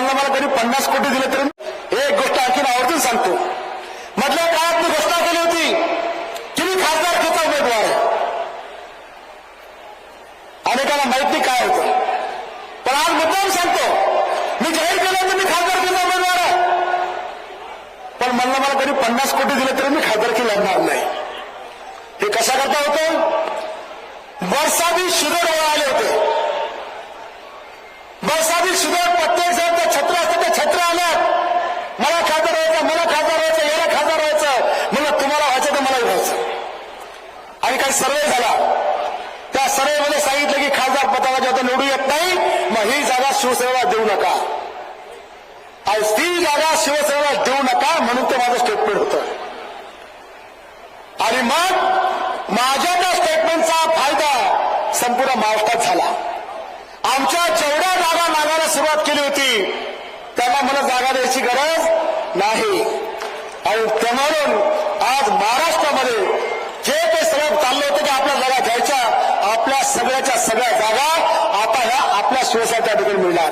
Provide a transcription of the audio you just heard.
मला कधी पन्नास कोटी दिले तरी एक गोष्ट आणखीन आवर्जून सांगतो. मधल्या काळात मी घोषणा केली होती की मी खासदारकीचा उमेदवार आहे? अनेकांना माहीत नाही काय होतं. पण आज मुद्दाम सांगतो मी जाहीर केलं होतं मी खासदारकीचा उमेदवार आहे. पण मला मला कधी पन्नास कोटी दिले तरी मी खासदारकी लढणार नाही. हे कशा करता होतं? ठिकाणी सर्वे झाला. त्या सर्वेमध्ये सांगितलं की खासदार पदाला आता निवडू येत नाही मग ही जागा शिवसेनेला देऊ नका. आज ती जागा शिवसेनेला देऊ नका म्हणून ते माझं स्टेटमेंट होतं. आणि मग माझ्या त्या स्टेटमेंटचा फायदा संपूर्ण महाराष्ट्रात झाला. आमच्या जेवढ्या जागा मागायला सुरुवात केली होती त्यांना मला जागा द्यायची गरज नाही. आणि ते म्हणून आज महाराष्ट्रामध्ये जे ते सगळं चाललं होतं की आपल्या जागा घ्यायच्या आपल्या सगळ्याच्या सगळ्या जागा आता ह्या आपल्या शिवसेनेच्या ठिकाणी मिळणार.